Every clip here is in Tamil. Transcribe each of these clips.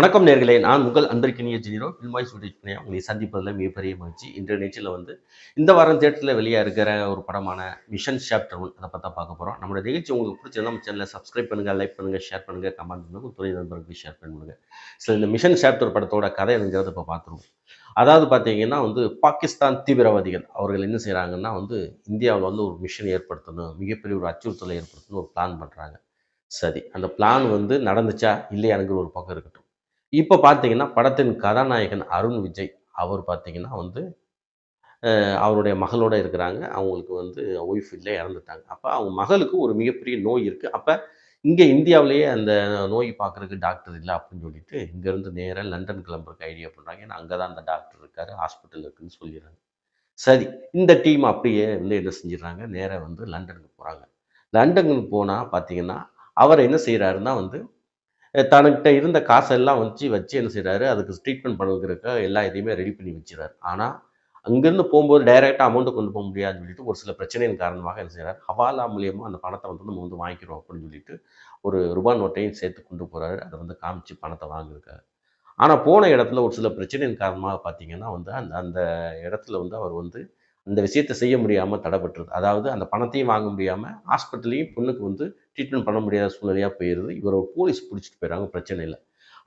வணக்கம் நேர்களே நான் உங்கள் அன்பிற்கினிய ஜீரோ. ஃபில்மாய் சுட்டினை உங்களை சந்திப்பதில் மிகப்பெரிய மகிழ்ச்சி. இன்றைய நிகழ்ச்சியில் வந்து இந்த வாரம் தேட்டரில் வெளியே இருக்கிற ஒரு படமான மிஷன் சாப்டர் ஒன் அதை பற்றி பார்க்க போகிறோம் நம்மளோட நிகழ்ச்சி உங்களுக்கு பிடிச்சிருந்தா நம்ம சேனலை சப்ஸ்கிரைப் பண்ணுங்கள் லைக் பண்ணுங்கள் ஷேர் பண்ணுங்கள் கமெண்ட் பண்ணுங்கள் துணை நண்பர்களுக்கு ஷேர் பண்ணுங்கள் சில இந்த மிஷன் சாப்டர் படத்தோட கதை என்னங்கிறத இப்போ பார்த்துருவோம். அதாவது பார்த்தீங்கன்னா வந்து பாகிஸ்தான் தீவிரவாதிகள் அவர்கள் என்ன செய்கிறாங்கன்னா வந்து இந்தியாவில் வந்து ஒரு மிஷன் ஏற்படுத்தணும் மிகப்பெரிய ஒரு அச்சுறுத்தலை ஏற்படுத்தணும் ஒரு பிளான் பண்ணுறாங்க சரி அந்த பிளான் வந்து நடந்துச்சா? இல்லையானுங்கிற ஒரு பக்கம் இருக்கட்டும். இப்போ பார்த்தீங்கன்னா படத்தின் கதாநாயகன் அருண் விஜய் அவர் பார்த்தீங்கன்னா வந்து அவருடைய மகளோட இருக்கிறாங்க. அவங்களுக்கு வந்து ஒய்ஃப் இல்லை இறந்துட்டாங்க. அப்போ அவங்க மகளுக்கு ஒரு மிகப்பெரிய நோய் இருக்குது அப்போ இங்கே இந்தியாவிலேயே அந்த நோய் பார்க்குறதுக்கு டாக்டர் இல்லை அப்படின்னு சொல்லிட்டு இங்கேருந்து நேராக லண்டன் கிளம்புறதுக்கு ஐடியா பண்ணுறாங்க ஏன்னா அங்கே தான் அந்த டாக்டர் இருக்கார் ஹாஸ்பிட்டல் இருக்குன்னு சொல்லிடுறாங்க. சரி இந்த டீம் அப்படியே வந்து என்ன செஞ்சிடறாங்க? நேராக வந்து லண்டனுக்கு போகிறாங்க லண்டனுக்கு போனால் பார்த்தீங்கன்னா அவர் என்ன செய்கிறாருன்னா வந்து தனக்கிட்ட இருந்த காசெல்லாம் வச்சு வச்சு என்ன செய்கிறாரு அதுக்கு ட்ரீட்மெண்ட் பண்ணுறதுக்கு எல்லா இதையுமே ரெடி பண்ணி வச்சுறாரு. ஆனால் அங்கேருந்து போகும்போது டைரெக்டாக அமௌண்ட்டை கொண்டு போக முடியாதுன்னு சொல்லிட்டு ஒரு சில பிரச்சனையின் காரணமாக என்ன செய்கிறார் ஹவாலா மூலியமாக அந்த பணத்தை வந்து நம்ம வந்து வாங்கிக்கிறோம் அப்படின்னு சொல்லிட்டு ஒரு ரூபா நோட்டையும் சேர்த்து கொண்டு போகிறாரு அதை வந்து காமிச்சு பணத்தை வாங்கியிருக்காரு. ஆனால் போன இடத்துல ஒரு சில பிரச்சனையின் காரணமாக பார்த்தீங்கன்னா வந்து அந்த அந்த இடத்துல வந்து அவர் வந்து அந்த விஷயத்தை செய்ய முடியாமல் தடைப்பட்டுருது அதாவது அந்த பணத்தையும் வாங்க முடியாமல் ஹாஸ்பிட்டல்லையும் பொண்ணுக்கு வந்து ட்ரீட்மெண்ட் பண்ண முடியாத சூழ்நிலையாக போயிடுது இவரை ஒரு போலீஸ் பிடிச்சிட்டு போயிடறாங்க பிரச்சனை இல்லை.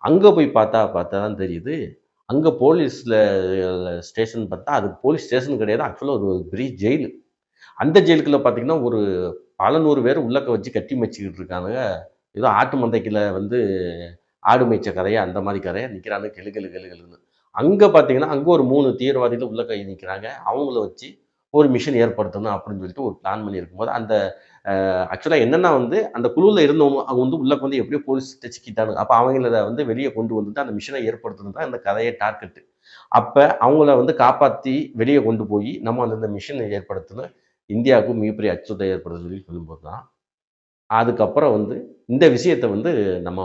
அங்கே போய் பார்த்தா பார்த்தா தான் தெரியுது. அங்கே போலீஸில் ஸ்டேஷன் பார்த்தா அது போலீஸ் ஸ்டேஷன் கிடையாது. ஆக்சுவலாக ஒரு பெரிய ஜெயிலு அந்த ஜெயிலுக்குள்ளே பார்த்தீங்கன்னா ஒரு பல நூறு பேர் உள்ளக்க வச்சு கட்டி மச்சிக்கிட்டு இருக்காங்க ஏதோ ஆட்டு மந்தைக்கில் வந்து ஆடு மேய்ச்ச கரையாக அந்த மாதிரி கரையாக நிற்கிறாங்க கெளு கெளு கெளு கெளுன்னு. அங்கே பார்த்தீங்கன்னா அங்கே ஒரு மூணு தீவிரவாதிகள் உள்ள கை நிற்கிறாங்க அவங்கள வச்சு ஒரு மிஷன் ஏற்படுத்தணும் அப்படின்னு சொல்லிட்டு ஒரு பிளான் பண்ணி இருக்கும்போது அந்த ஆக்சுவலாக என்னென்னா வந்து அந்த குழுவில் இருந்தவங்க அவங்க வந்து உள்ளே வந்து எப்படியோ போலீஸ் சிக்கிட்டாங்க அப்போ அவங்கள வந்து வெளியே கொண்டு வந்துட்டு அந்த மிஷனை ஏற்படுத்தணும் தான் அந்த கதையை டார்கெட்டு அப்போ அவங்கள வந்து காப்பாற்றி வெளியே கொண்டு போய் நம்ம அந்த மிஷனை ஏற்படுத்தணும். இந்தியாவுக்கும் மிகப்பெரிய அச்சுறுத்தலை ஏற்படுத்த சொல்லி சொல்லும்போது தான் அதுக்கப்புறம் வந்து இந்த விஷயத்தை வந்து நம்ம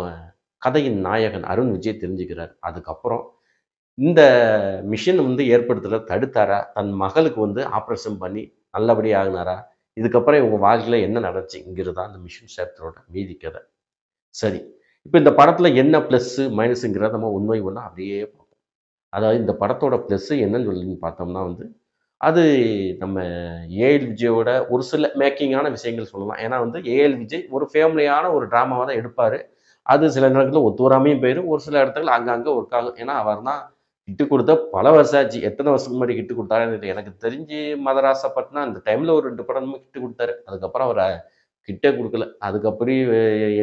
கதையின் நாயகன் அருண் விஜய் தெரிஞ்சுக்கிறார். அதுக்கப்புறம் இந்த மிஷின் வந்து ஏற்படுத்துகிற தடுத்தாரா? தன் மகளுக்கு வந்து ஆப்ரேஷன் பண்ணி நல்லபடி ஆகினாரா? இதுக்கப்புறம் இவங்க வாழ்க்கையில் என்ன நடந்துச்சுங்கிறது தான் அந்த மிஷின் சாப்டரோட மீதி கதை. சரி இப்போ இந்த படத்தில் என்ன ப்ளஸ்ஸு மைனஸுங்கிறத நம்ம உண்மை ஒன்றா அப்படியே பார்ப்போம். அதாவது இந்த படத்தோட ப்ளஸ்ஸு என்னன்னு சொல்லி பார்த்தோம்னா வந்து அது நம்ம ஏஎல் விஜயோட ஒரு சில மேக்கிங்கான விஷயங்கள் சொல்லலாம். ஏன்னா வந்து ஏஎல் விஜய் ஒரு ஃபேமிலியான ஒரு ட்ராமாவாக தான் எடுப்பார். அது சில நேரங்களில் ஒத்து வராமையும் போயிடும் ஒரு சில இடத்துல அங்கங்கே ஒர்க் ஆகும். ஏன்னா அவர் தான் கிட்டு கொடுத்த பல வருஷம் ஆச்சு. எத்தனை வருஷத்துக்கு முன்னாடி கிட்டு கொடுத்தாருன்னு எனக்கு தெரிஞ்சு மதராசப்பட்டினம் அந்த டைமில் ஒரு ரெண்டு படமும் கிட்டு கொடுத்தாரு. அதுக்கப்புறம் அவர் கிட்டே கொடுக்கல. அதுக்கப்புறம்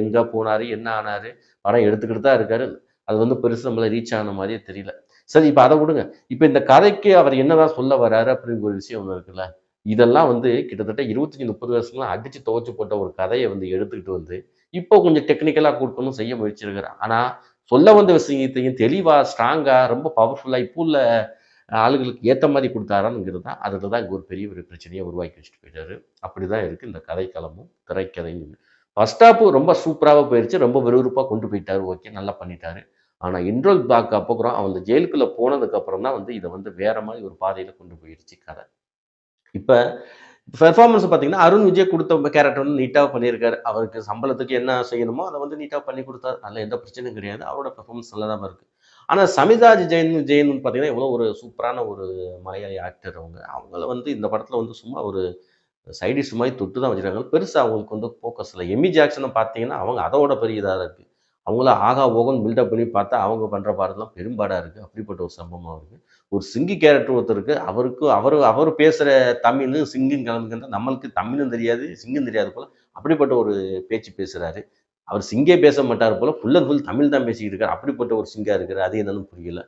எங்கே போனார் என்ன ஆனார் படம் எடுத்துக்கிட்டு தான் இருக்காரு. அது வந்து பெருசு நம்மளை ரீச் ஆன மாதிரியே தெரியல. சரி இப்போ அதை விடுங்க. இப்போ இந்த கதைக்கு அவர் என்னதான் சொல்ல வர்றாரு அப்படிங்கிற ஒரு விஷயம் ஒன்று இருக்குல்ல? இதெல்லாம் வந்து கிட்டத்தட்ட இருபத்தஞ்சி முப்பது வருஷங்களா அடித்து துவச்சி போட்ட ஒரு கதையை வந்து எடுத்துக்கிட்டு வந்து இப்போ கொஞ்சம் டெக்னிக்கலாக கொடுக்கணும் செய்ய முயற்சிருக்கிறேன் ஆனால் சொல்ல வந்த விஷயத்தையும் தெளிவாக ஸ்ட்ராங்காக ரொம்ப பவர்ஃபுல்லாக இப்போ உள்ள ஆளுகளுக்கு ஏற்ற மாதிரி கொடுத்தாராங்கிறது தான் அதில் தான் இங்கே ஒரு பெரிய ஒரு பிரச்சனையை உருவாக்கி வச்சுட்டு போயிட்டாரு. அப்படி தான் இருக்குது இந்த கதைக்களமும் திரைக்கதையும். ஃபஸ்ட் ஹாப்பு ரொம்ப சூப்பராக போயிடுச்சு ரொம்ப விறுவிறுப்பாக கொண்டு போயிட்டாரு ஓகே நல்லா பண்ணிட்டாரு. ஆனால் இன்ட்ரோல் பிளாக் அப்புறம் அவன் அந்த ஜெயிலுக்குள்ளே போனதுக்கப்புறம் தான் வந்து இதை வந்து வேற மாதிரி ஒரு பாதையில் கொண்டு போயிடுச்சு கதை. இப்போ பெர்ஃபார்மன்ஸ் பார்த்தீங்கன்னா அருண் விஜய் கொடுத்த கேரக்டர் வந்து நீட்டாக பண்ணியிருக்காரு. அவருக்கு சம்பளத்துக்கு என்ன செய்யணுமோ அதை வந்து நீட்டாக பண்ணி கொடுத்தாரு. அதில் எந்த பிரச்சனையும் கிடையாது. அவரோட பெர்ஃபார்மன்ஸ் நல்லா தான் இருக்குது ஆனால் சமிதாஜ் ஜெயின் ஜெயின் பார்த்தீங்கன்னா எவ்வளோ ஒரு சூப்பரான ஒரு மலையாளி ஆக்டர் அவங்க. அவங்கள வந்து இந்த படத்தில் வந்து சும்மா ஒரு சைடிஷ் மாதிரி தொட்டு தான் வச்சுருக்காங்க. பெருசாக அவங்களுக்கு வந்து ஃபோக்கஸில் எமி ஜாக்சனை பார்த்தீங்கன்னா அவங்க அதோட பெரிய இதாக இருக்குது அவங்கள ஆகா ஓகன் பில்டப் பண்ணி பார்த்தா அவங்க பண்ணுற பாடலாம் பெரும்பாடாக இருக்குது அப்படிப்பட்ட ஒரு சம்பவமாக இருக்குது ஒரு சிங்கி கேரக்டர் ஒருத்தருக்கு அவருக்கு அவர் அவர் பேசுகிற தமிழ் சிங்கும் கலந்துக்கின்ற நம்மளுக்கு தமிழும் தெரியாது சிங்கும் தெரியாது போல். அப்படிப்பட்ட ஒரு பேச்சு பேசுகிறாரு அவர் சிங்கே பேச மாட்டார் போல். ஃபுல் அண்ட் ஃபுல் தமிழ் தான் பேசிக்கிட்டு இருக்கார். அப்படிப்பட்ட ஒரு சிங்காக இருக்கார் அது என்னன்னு புரியல.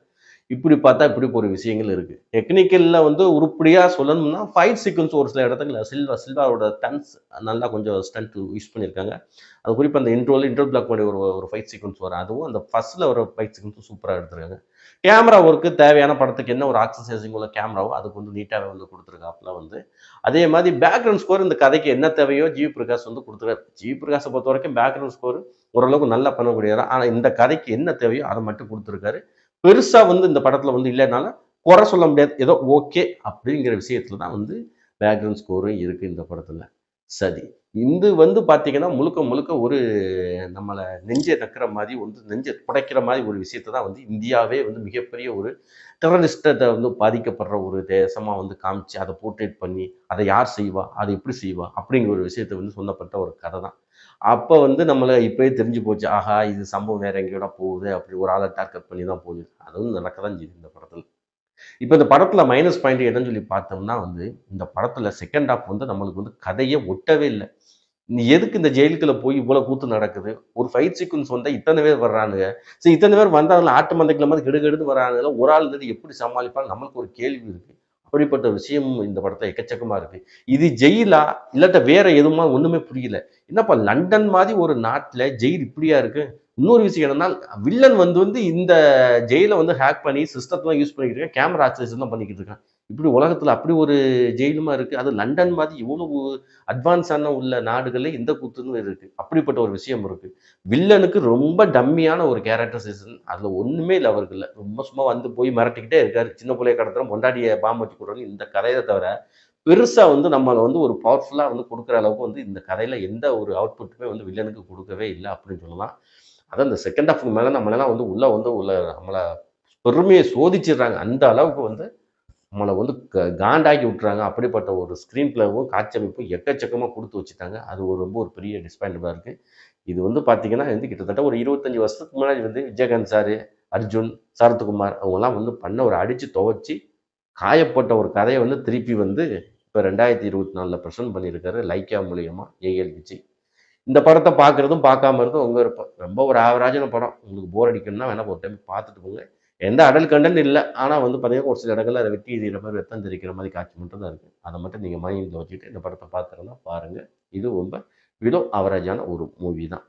இப்படி பார்த்தா இப்படி ஒரு விஷயங்கள் இருக்குது டெக்னிக்கலில் வந்து உருப்படியாக சொல்லணும்னா ஃபைட் சீக்வன்ஸ் ஒரு சில இடத்துல சில்வா சில்வாவோட டன்ஸ் நல்லா கொஞ்சம் ஸ்டண்ட் யூஸ் பண்ணியிருக்காங்க அது குறிப்பாக அந்த இன்ட்ரோல் இன்ட்ரோல் பிளாக் மாதிரி ஒரு ஒரு ஃபைட் சீக்வன்ஸ் வரும். அதுவும் அந்த ஃபர்ஸ்ட்டில் ஒரு ஃபைட் சீக்வன்ஸும் சூப்பராக எடுத்துருக்காங்க. கேமரா ஒர்க்கு தேவையான படத்துக்கு என்ன ஒரு ஆக்சசைசிங் உள்ள கேமராவோ அதுக்கு வந்து நீட்டாகவே வந்து கொடுத்துருக்காப்புல வந்து. அதே மாதிரி பேக்ரவுண்ட் ஸ்கோர் இந்த கதைக்கு என்ன தேவையோ ஜி பிரகாஷ் வந்து கொடுத்துருக்காரு. ஜி பிரகாஷை பொறுத்த வரைக்கும் பேக்ரவுண்ட் ஸ்கோர் ஓரளவுக்கு நல்லா பண்ணக்கூடியவர். ஆனால் இந்த கதைக்கு என்ன தேவையோ அதை மட்டும் கொடுத்துருக்காரு. பெருசாக வந்து இந்த படத்தில் வந்து இல்லைனால குறை சொல்ல முடியாது. ஏதோ ஓகே அப்படிங்கிற விஷயத்துல தான் வந்து பேக்ரவுண்ட் ஸ்கோரும் இருக்குது இந்த படத்தில். சரி இது வந்து பார்த்தீங்கன்னா முழுக்க முழுக்க ஒரு நம்மளை நெஞ்சை நக்கிற மாதிரி வந்து நெஞ்சை புடைக்கிற மாதிரி ஒரு விஷயத்தை தான் வந்து இந்தியாவே வந்து மிகப்பெரிய ஒரு டெரரிஸ்டத்தை வந்து பாதிக்கப்படுற ஒரு தேசமாக வந்து காமிச்சு அதை போர்ட்ரேட் பண்ணி அதை யார் செய்வா அதை எப்படி செய்வா அப்படிங்கிற ஒரு விஷயத்தை வந்து சொல்லப்பட்ட ஒரு கதை தான். அப்போ வந்து நம்மளை இப்போயே தெரிஞ்சு போச்சு ஆஹா இது சம்பவம் வேற எங்கேயோட போகுது அப்படி ஒரு ஆளை டார்கெட் பண்ணி தான் போகுது. அதுவும் நடக்க தான் செய்யுது இந்த படத்தில். இப்போ இந்த படத்தில் மைனஸ் பாயிண்ட் என்னன்னு சொல்லி பார்த்தோம்னா வந்து இந்த படத்தில் செகண்ட் ஹாஃப் வந்து நம்மளுக்கு வந்து கதையே ஒட்டவே இல்லை. நீ எதுக்கு இந்த ஜெயிலுக்குள்ள போய் இவ்வளோ கூத்து நடக்குது? ஒரு ஃபைட் சீக்வன்ஸ் வந்தால் இத்தனை பேர் வர்றானுங்க. சரி இத்தனை பேர் வந்தாலும் ஆட்டு மந்தைக்கிழமை மாதிரி கெடுகெடுன்னு வரானுங்க ஒரு ஆள் இருந்து எப்படி சமாளிப்பாங்க? நம்மளுக்கு ஒரு கேள்வி இருக்குது அப்படிப்பட்ட விஷயம் இந்த படத்தை எக்கச்சக்கமாக இருக்குது இது ஜெயிலா இல்லாட்ட வேற எதுவுமா ஒன்றுமே புரியல. என்னப்பா லண்டன் மாதிரி ஒரு நாட்டில் ஜெயில் இப்படியா இருக்குது இன்னொரு விஷயம் என்னன்னா வில்லன் வந்து வந்து இந்த ஜெயில வந்து ஹேக் பண்ணி சிஸ்டத்தை யூஸ் பண்ணிக்கிட்டு இருக்கேன். கேமரா ஆக்சஸ் தான் பண்ணிக்கிட்டு இருக்கேன். இப்படி உலகத்துல அப்படி ஒரு ஜெயிலுமா இருக்கு. அது லண்டன் மாதிரி இவ்வளவு அட்வான்ஸான உள்ள நாடுகளில் இந்த கூத்துன்னு இருக்கு. அப்படிப்பட்ட ஒரு விஷயம் இருக்கு. வில்லனுக்கு ரொம்ப டம்மியான ஒரு கேரக்டரைசேஷன் அதுல ஒண்ணுமே இல்லை அவருக்கு இல்லை. ரொம்ப சும்மா வந்து போய் மிரட்டிக்கிட்டே இருக்காரு. சின்ன பிள்ளைய கடத்துறோம் கொண்டாடிய பாம்பு வச்சு கொடுறோன்னு இந்த கதையை தவிர பெருசாக வந்து நம்மளை வந்து ஒரு பவர்ஃபுல்லாக வந்து கொடுக்குற அளவுக்கு வந்து இந்த கதையில் எந்த ஒரு அவுட்புட்டுமே வந்து வில்லனுக்கு கொடுக்கவே இல்லை அப்படின்னு சொல்லலாம். அதான் இந்த செகண்ட் ஹாஃப் மேலே நம்மளெல்லாம் வந்து உள்ளே வந்து உள்ள நம்மளை பெருமையை சோதிச்சிடுறாங்க. அந்த அளவுக்கு வந்து நம்மளை வந்து க- காண்டாக்கி விட்டுறாங்க. அப்படிப்பட்ட ஒரு ஸ்க்ரீன் பிளேவும் காட்சியமைப்பும் எக்கச்சக்கமாக கொடுத்து வச்சுட்டாங்க. அது ஒரு ரொம்ப ஒரு பெரிய டிஸ்பாயின்டாக இருக்குது இது வந்து பார்த்தீங்கன்னா வந்து கிட்டத்தட்ட ஒரு இருபத்தஞ்சி வருஷத்துக்கு முன்னாடி வந்து விஜயகாந்த் சார் அர்ஜுன் சரத்குமார் அவங்கெல்லாம் வந்து பண்ண ஒரு அடித்து துவைச்சி காயப்பட்ட ஒரு கதையை வந்து திருப்பி வந்து இப்போ ரெண்டாயிரத்தி இருபத்தி நாலில் ப்ரெசென்ட் பண்ணியிருக்காரு லைக்கா மூலியமாக ஏஎல் விஜய். இந்த படத்தை பார்க்குறதும் பார்க்காம இருந்தும் உங்கள் இருப்போம் ரொம்ப ஒரு ஆவரேஜான படம். உங்களுக்கு போர் அடிக்கணும்னா வேணால் ஒரு டைம் பார்த்துட்டு போங்க. எந்த அடல் கண்டென்ட் இல்லை. ஆனால் வந்து பார்த்தீங்கன்னா ஒரு சில இடங்களில் அதை வெட்டி எறிகிற மாதிரி வெத்தம் தெரிக்கிற மாதிரி காட்சி மட்டும் தான் இருக்குது அதை மட்டும் நீங்கள் மைண்டில் வச்சுட்டு இந்த படத்தை பார்க்குறதுனா பாருங்கள் இது ரொம்ப விடோ அவரேஜான ஒரு மூவி தான்.